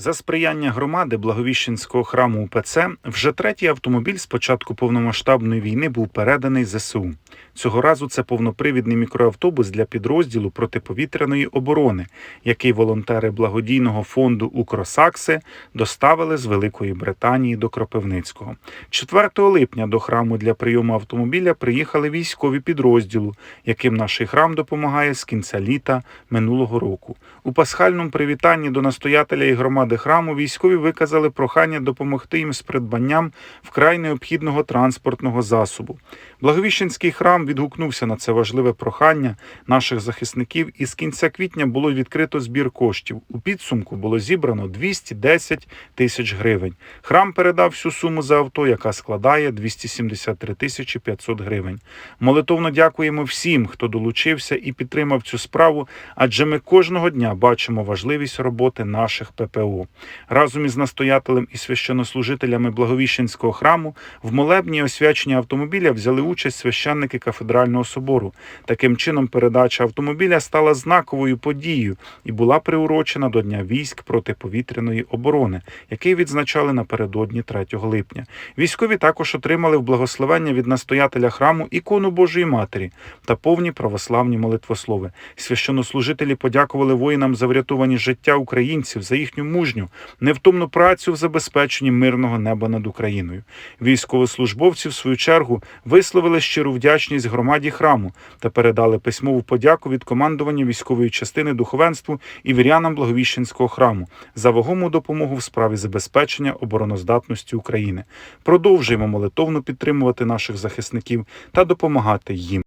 За сприяння громади Благовіщенського храму УПЦ вже третій автомобіль з початку повномасштабної війни був переданий ЗСУ. Цього разу це повнопривідний мікроавтобус для підрозділу протиповітряної оборони, який волонтери благодійного фонду Укросакси доставили з Великої Британії до Кропивницького. 4 липня до храму для прийому автомобіля приїхали військові підрозділу, яким наш храм допомагає з кінця літа минулого року. У пасхальному привітанні до настоятеля і громади храму військові виказали прохання допомогти їм з придбанням вкрай необхідного транспортного засобу. Благовіщенський храм відгукнувся на це важливе прохання наших захисників, і з кінця квітня було відкрито збір коштів. У підсумку було зібрано 210 тисяч гривень. Храм передав всю суму за авто, яка складає 273 тисячі 500 гривень. Молитовно дякуємо всім, хто долучився і підтримав цю справу, адже ми кожного дня бачимо важливість роботи наших ППО. Разом із настоятелем і священнослужителями Благовіщенського храму в молебні освячення автомобіля взяли участь священники кафедрального собору. Таким чином, передача автомобіля стала знаковою подією і була приурочена до Дня військ протиповітряної оборони, який відзначали напередодні 3 липня. Військові також отримали в благословення від настоятеля храму ікону Божої Матері та повні православні молитвослови. Священнослужителі подякували воїнам за врятовані життя українців, за їхню мужню, невтомну працю в забезпеченні мирного неба над Україною. Військовослужбовці, в свою чергу, висловили щиру вдячність громаді храму та передали письмову подяку від командування військової частини духовенству і вірянам Благовіщенського храму за вагому допомогу в справі забезпечення обороноздатності України. Продовжуємо молитовно підтримувати наших захисників та допомагати їм.